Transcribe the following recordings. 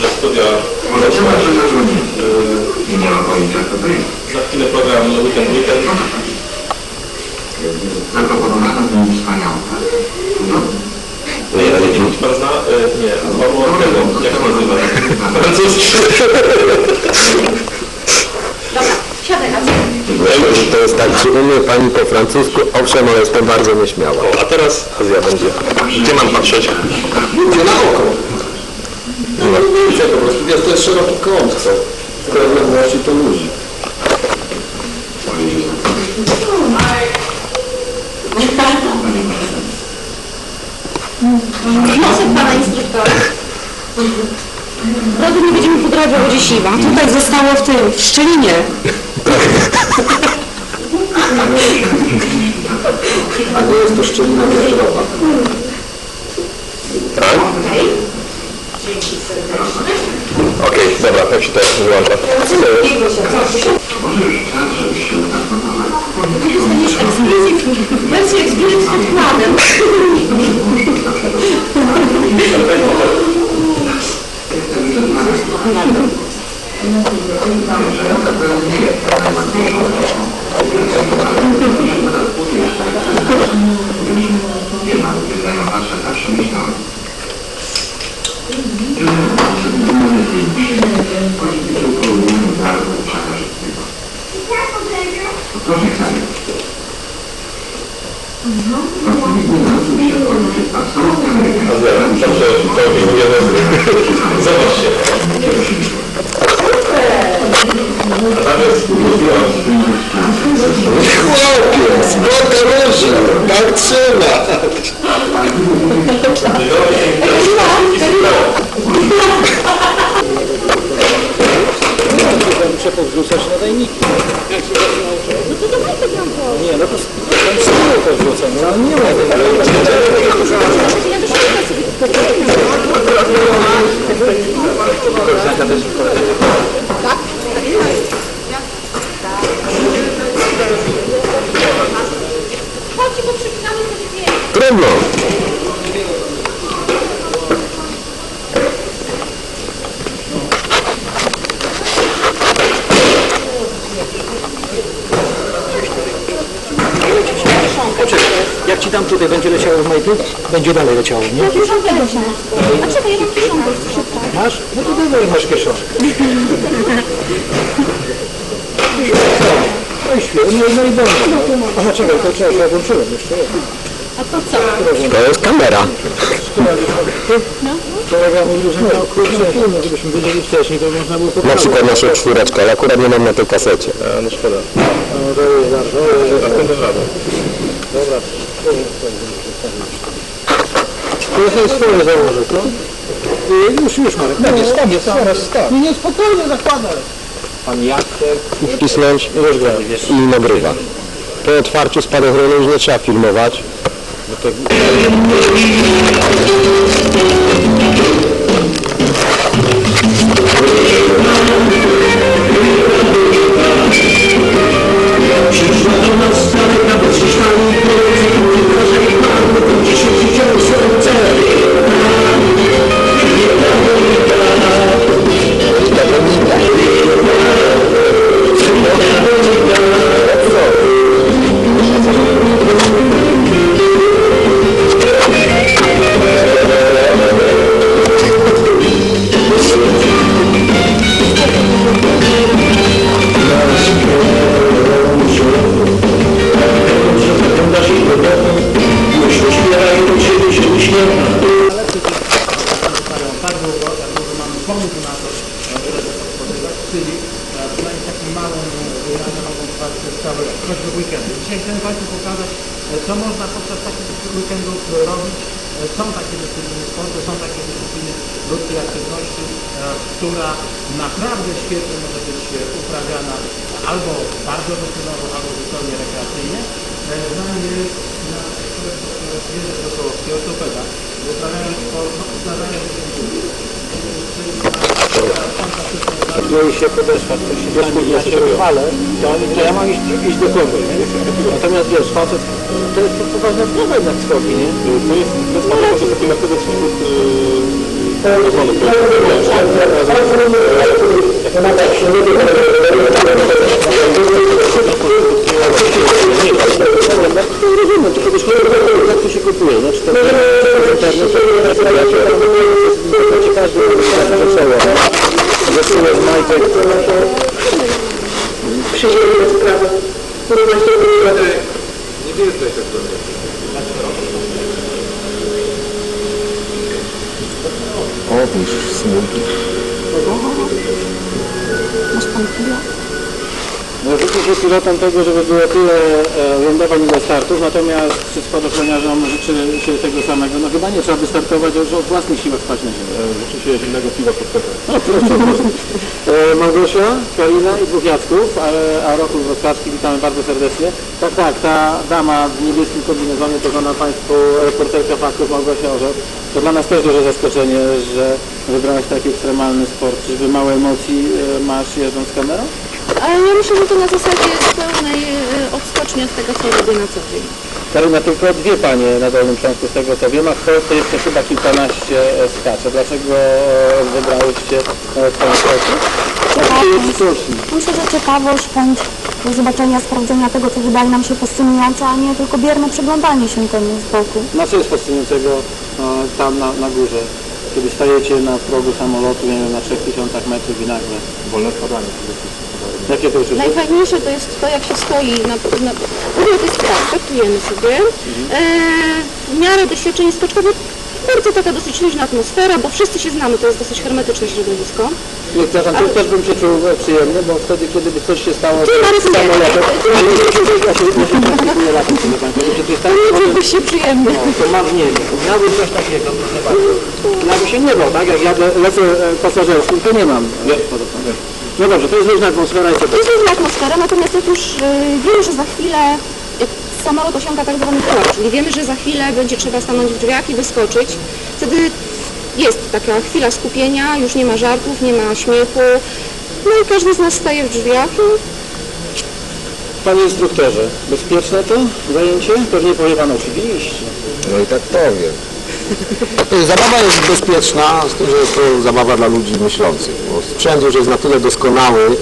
ze studia. Może nie ma, że zadzwonić. I nie ma pojęcia, co to jest. Za chwilę program Weekend Weekend. Zaproponowana mi wspaniała. No, Nie, nie, nie, pan zna? E, Nie, Pawła tego, jak się nazywa? Francuski. Dobra, siadaj na To jest tak, czy umie Pani po francusku? Owszem, ale jestem bardzo nieśmiała. A teraz Azja będzie. Gdzie mam patrzeć? Gdzie na oko? Widzę po prostu, wiesz, to jest szeroki kąt, co? W krajowności to ludzi. Wniosek pana instruktora. Rody nie będziemy pudrać, bo będzie siwa. Tutaj zostało w tym, w szczelinie. A nie jest to szczelina wieżowa. Tak? Okej, dobra, jak się teraz wyłącza. może już czas, żebyś się zaproponował. Dobrze, to widzimy. Zobaczcie. A tam jest Chłopiec, boga róża, tak trzeba. Muszę powrzucać nadajniki. Jak się zaczyna No to dawaj to Nie, no to tam z tyłu to wrzucam. No nie ma Chodźcie, bo przypinamy to dźwięk. Trudno. Jak ci dam tutaj, będzie leciało w majtu? Będzie dalej leciało, nie? Ja kieszonkę się. A czekaj, ja mam kieszonkę szybko. Masz? No to dawaj, masz kieszonkę. No i świetnie, no, no i dobrze. Aha, czekaj, to czekaj, ja włączyłem jeszcze. A to co? To jest kamera. Można było Na przykład naszą czwóreczkę, ale akurat nie mam na tej kasecie. A, no szkoda. No to jest dobrze, Dobra. To sobie swoje założę, co? Y, Już, już Marek. Nie, stop, stop, stop. Nie, nie, spokojnie zakładaj. Pan Jacek. Wcisnąć i nagrywa. Po otwarciu spadochronu już nie trzeba filmować. tak czyli e, przynajmniej mogą trwać przez cały choćby weekendy. Dzisiaj chcę Państwu pokazać, e, co można podczas takich weekendów robić. E, Są takie dyscypliny sportu, są takie dyscypliny ludzkiej aktywności, e, która naprawdę świetnie może być e, uprawiana albo bardzo rutynowo, albo zupełnie rekreacyjnie. E, Z nami jest Jerzy Sokołowski, ortopeda. Uprawiając sport, no, Boi się podeszła, ktoś się stanie, ja się rozwalę, to, to ja mam iść, iść do kogoś, nie? Natomiast wiesz, facet, to jest to poważna sprawa jednak wchodzi, nie? To jest, to jest fajne, że taki Mercedes wśród yy, Rozumiem, tylko wiedział, jak to się kupuje. Znaczy to internet, to każdy. Przyjemna sprawa. Opisz Pilotom tego, żeby było tyle e, lądowań, ile startów, natomiast czy spadochroniarzom życzy się tego samego? No chyba nie, trzeba by startować już o własnych siłach spać na ziemi. Życzy się zimnego piwa pod. No, proszę. E, Małgosia, Karina i dwóch Jacków, a, a Roku Wrocławski, witamy bardzo serdecznie. Tak, tak, ta dama w niebieskim kombinezonie, to znana Państwu reporterka faktów Małgosia Orzech. To dla nas też duże zaskoczenie, że wybrałaś taki ekstremalny sport. Czyżby mało emocji e, masz jeżdżąc z kamerą? Ale ja myślę, że to na zasadzie pełnej e, odskoczni od tego, co robię na co dzień. Karyna, tylko dwie panie na Dolnym Śląsku, z tego co wiem, a w Polsce jeszcze chyba kilkanaście e, skacze. Dlaczego e, wybrałyście e, tę sport? Myślę, że ciekawość, chęć do zobaczenia, sprawdzenia tego, co wydaje nam się fascynujące, a nie tylko bierne przyglądanie się temu z boku. Na co jest fascynującego tam na, na górze? Kiedy stajecie na progu samolotu, nie wiem, na 3000 metrów i nagle. Wolne spadanie. Jakie to uczucie? Najfajniejsze to jest to, jak się stoi na... na w ogóle to jest tak, startujemy sobie. E, w miarę doświadczenie skoczkowe, bardzo taka dosyć luźna atmosfera, bo wszyscy się znamy, to jest dosyć hermetyczne środowisko. Nie, przepraszam, to też bym się czuł e, przyjemnie, bo wtedy, kiedy by coś się stało Ty, Marek, z nie. ale ja się, ja ja Państwa, że to tak, Nie mam nie wiem, miałbym coś takiego, proszę bardzo. Jakby się nie bał, tak? Jak ja lecę e, pasażerskim, to nie mam. No dobrze, to jest luźna atmosfera i co To jest różna atmosfera, natomiast jak już y, wiemy, że za chwilę jak samolot osiąga tak zwany pułap, czyli wiemy, że za chwilę będzie trzeba stanąć w drzwiach i wyskoczyć, wtedy jest taka chwila skupienia, już nie ma żartów, nie ma śmiechu, no i każdy z nas staje w drzwiach i Panie instruktorze, bezpieczne to zajęcie? Pewnie powie Pan oczywiście. No i tak powiem. Zabawa jest bezpieczna, z tym, że jest to zabawa dla ludzi myślących, bo sprzęt już jest na tyle doskonały,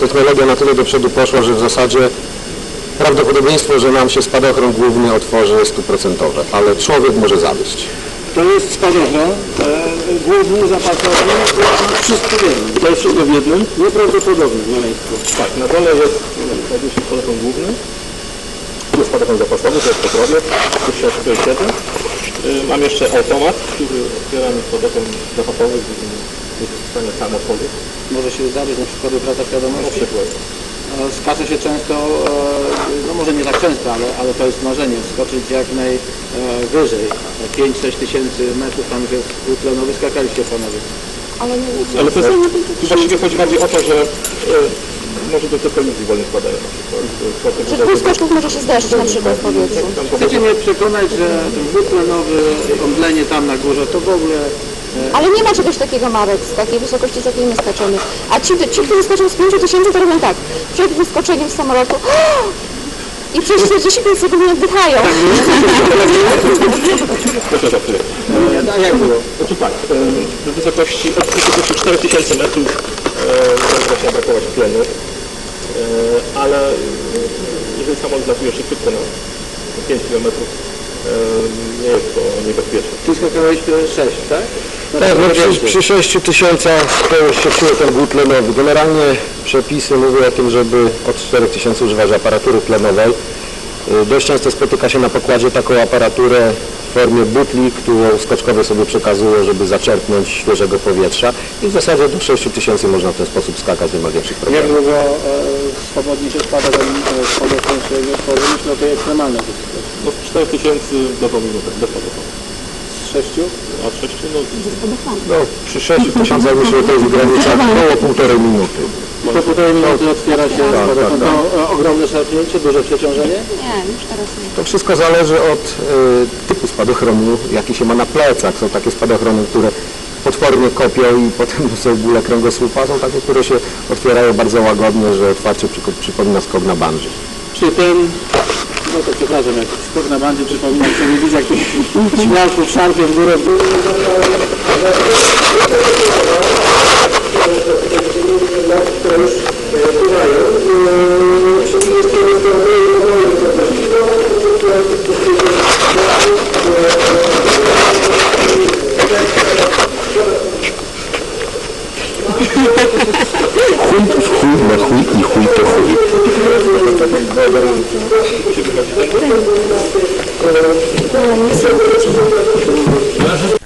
technologia na tyle do przodu poszła, że w zasadzie prawdopodobieństwo, że nam się spadochron główny otworzy jest stuprocentowe, ale człowiek może zawieść. To jest spadochron, e, główny, zapasowy, wszystko w jednym. To jest wszystko w jednym, nieprawdopodobne. Tak, na dole jest, znajduje się spadochron główny, tu jest spadochron zapasowy, to jest po tu się Mam jeszcze automat, który otwiera mi spadochron zapasowy, gdy jest w stanie sam otworzyć. Może się zdarzyć na przykład utrata Na świadomości. przykład. E, Skacze się często, e, no może nie tak często, ale, ale to jest marzenie, skoczyć jak najwyżej. 5-6 tysięcy metrów, tam jest dwutlenowy, skakaliście panowie. ale nie Ale to jest, tu właściwie chodzi bardziej o to, że y, może do tych kolizji wolniej spadają na przykład. Y, że dwóch skoczków może się zderzyć na przykład w powietrzu. Chcecie mnie przekonać, że ten dwutlenowy omdlenie tam na górze to w ogóle Ale nie ma czegoś takiego, Marek, z takiej wysokości, z jakiej my skaczemy. A ci, ci którzy skaczą z 5 tysięcy, to robią tak, przed wyskoczeniem z samolotu i przez 45 sekund nie oddychają. Proszę za chwilę. A jak było? Znaczy tak, e, do wysokości od wysokości 4000 metrów właśnie brakować tlenu, e, ale e, jeżeli samolot latuje szybciutko na 5 km, e, nie jest to niebezpieczne. Ty skakałeś 6, tak? No Tak, no przy, przy 6 tysiącach to już się czuje ten głód tlenowy. Generalnie przepisy mówią o tym, żeby od 4 tysięcy używać aparatury tlenowej. Y, Dość często spotyka się na pokładzie taką aparaturę w formie butli, którą skoczkowie sobie przekazują, żeby zaczerpnąć świeżego powietrza i w zasadzie do 6 tysięcy można w ten sposób skakać, nie ma większych Jak problemów. długo e, swobodnie się spada ten e, tworzy? Myślę o tej ekstremalnej. No z 4000 do 2 minut bez samochodu. Z 6? A z 6 no No, przy 6 tysiącach myślę, że to jest granica około półtorej minuty. Po półtorej minuty otwiera się spadochron. tak, To e, ogromne szarpnięcie, duże przeciążenie? Nie, już teraz nie. To wszystko zależy od y, typu spadochronu, jaki się ma na plecach. Są takie spadochrony, które potwornie kopią i potem są bóle kręgosłupa. Są takie, które się otwierają bardzo łagodnie, że otwarcie przypomina skok na banży. Czy ten No to przepraszam, jak skok na bandzie przypomina telewizja, który śmiałków szarpie w górę. nad to już pływają. Czyli jest to wystąpienie powoli wysokościowo, które Chuj w chuj na chuj i chuj to chuj. Proszę